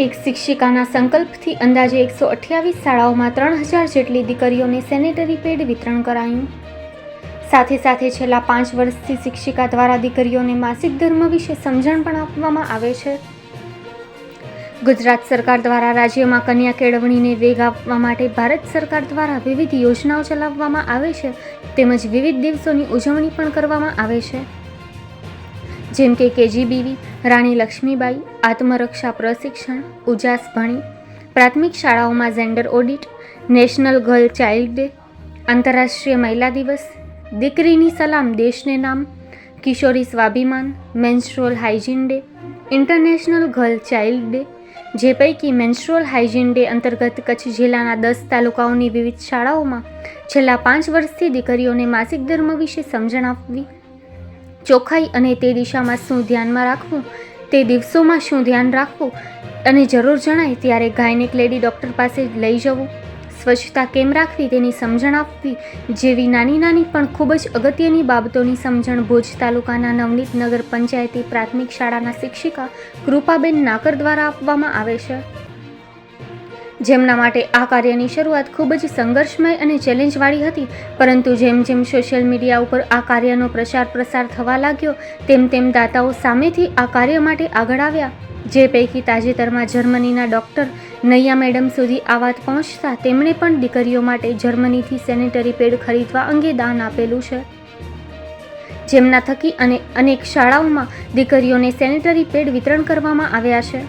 એક શિક્ષિકાના સંકલ્પથી અંદાજે એકસો અઠ્યાવીસ શાળાઓમાં ત્રણ હજાર જેટલી દીકરીઓને સેનેટરી પેડ વિતરણ કરાયું. સાથે સાથે છેલ્લા પાંચ વર્ષથી શિક્ષિકા દ્વારા દીકરીઓને માસિક ધર્મ વિશે સમજણ પણ આપવામાં આવે છે. ગુજરાત સરકાર દ્વારા રાજ્યમાં કન્યા કેળવણીને વેગ આપવા માટે ભારત સરકાર દ્વારા વિવિધ યોજનાઓ ચલાવવામાં આવે છે, તેમજ વિવિધ દિવસોની ઉજવણી પણ કરવામાં આવે છે. જેમ કે કેજીબીવી, રાણી લક્ષ્મીબાઈ, આત્મરક્ષા પ્રશિક્ષણ, ઉજાસ ભણી, પ્રાથમિક શાળાઓમાં gender audit national girl child day આંતરરાષ્ટ્રીય મહિલા દિવસ, દીકરીની સલામ દેશને નામ, કિશોરી સ્વાભિમાન menstrual hygiene day international girl child day જે પૈકી મેન્સ્ટ્રોલ હાઇજીન ડે અંતર્ગત કચ્છ જિલ્લાના દસ તાલુકાઓની વિવિધ શાળાઓમાં છેલ્લા પાંચ વર્ષથી દીકરીઓને માસિક ધર્મ વિશે સમજણ આપવી ચોખ્ખાઈ અને તે દિશામાં શું ધ્યાનમાં રાખવું, તે દિવસોમાં શું ધ્યાન રાખવું અને જરૂર જણાય ત્યારે ગાયનેક લેડી ડૉક્ટર પાસે લઈ જવું. સ્વચ્છતા કેમ રાખવી તેની સમજણ આપવી જેવી નાની નાની પણ ખૂબ જ અગત્યની બાબતોની સમજણ ભુજ તાલુકાના નવનીત નગર પંચાયતી પ્રાથમિક શાળાના શિક્ષિકા કૃપાબેન નાકર દ્વારા આપવામાં આવે છે. જેમના માટે આ કાર્યની શરૂઆત ખૂબ જ સંઘર્ષમય અને ચેલેન્જવાળી હતી, પરંતુ જેમ જેમ સોશિયલ મીડિયા ઉપર આ કાર્યનો પ્રચાર પ્રસાર થવા લાગ્યો, તેમ તેમ દાતાઓ સામેથી આ કાર્ય માટે આગળ આવ્યા. જે પૈકી તાજેતરમાં જર્મનીના ડૉક્ટર નૈયા મેડમ સુધી આ વાત પહોંચતા તેમણે પણ દીકરીઓ માટે જર્મનીથી સેનેટરી પેડ ખરીદવા અંગે દાન આપેલું છે. જેમના થકી અને અનેક શાળાઓમાં દીકરીઓને સેનેટરી પેડ વિતરણ કરવામાં આવ્યા છે.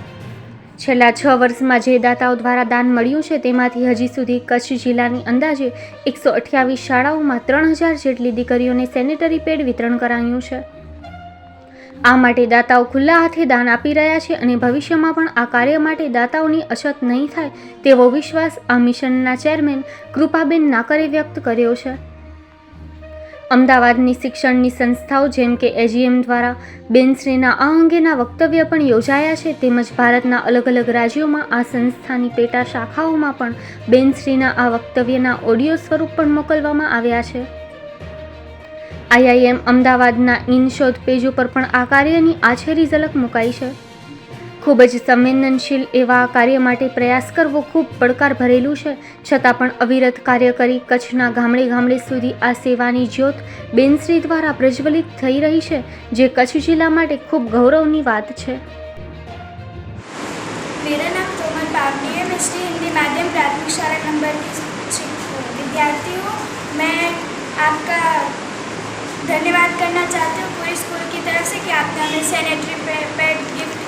છેલ્લા છ વર્ષમાં જે દાતાઓ દ્વારા દાન મળ્યું છે, તેમાંથી હજી સુધી કચ્છ જિલ્લાની અંદાજે એકસો અઠ્યાવીસ શાળાઓમાં ત્રણ હજાર જેટલી દીકરીઓને સેનેટરી પેડ વિતરણ કરાયું છે. આ માટે દાતાઓ ખુલ્લા હાથે દાન આપી રહ્યા છે અને ભવિષ્યમાં પણ આ કાર્ય માટે દાતાઓની અછત નહીં થાય તેવો વિશ્વાસ આ મિશનના ચેરમેન કૃપાબેન નાકરે વ્યક્ત કર્યો છે. અમદાવાદની શિક્ષણની સંસ્થાઓ જેમ કે એજીએમ દ્વારા બેનશ્રીના આ અંગેના વક્તવ્ય પણ યોજાયા છે, તેમજ ભારતના અલગ અલગ રાજ્યોમાં આ સંસ્થાની પેટા શાખાઓમાં પણ બેનશ્રીના આ વક્તવ્યના ઓડિયો સ્વરૂપ પણ મોકલવામાં આવ્યા છે. આઈઆઈએમ અમદાવાદના ઇન શોધ પેજ ઉપર પણ આ કાર્યની આછેરી ઝલક મુકાઈ છે. ખૂબ જ સંવેદનશીલ એવા આ કાર્ય માટે પ્રયાસ કરવો ખૂબ પડકાર ભરેલું છે છતાં પણ અવિરત કાર્ય કરી કચ્છના ગામડે ગામડે સુધી આ સેવાની જ્યોત બેનશ્રી દ્વારા પ્રજ્વલિત થઈ રહી છે જે કચ્છ જિલ્લા માટે ખૂબ ગૌરવની વાત છે मेरा नाम कोमल पावनी है मैं श्री हिंदी माध्यम प्राथमिक शाला नंबर की विद्यार्थी हूँ मैं आपका धन्यवाद करना चाहती हूँ पूरे स्कूल की तरफ से कि आपने हमें सैनिटरी पैड गिफ्ट के तौर पे दिया है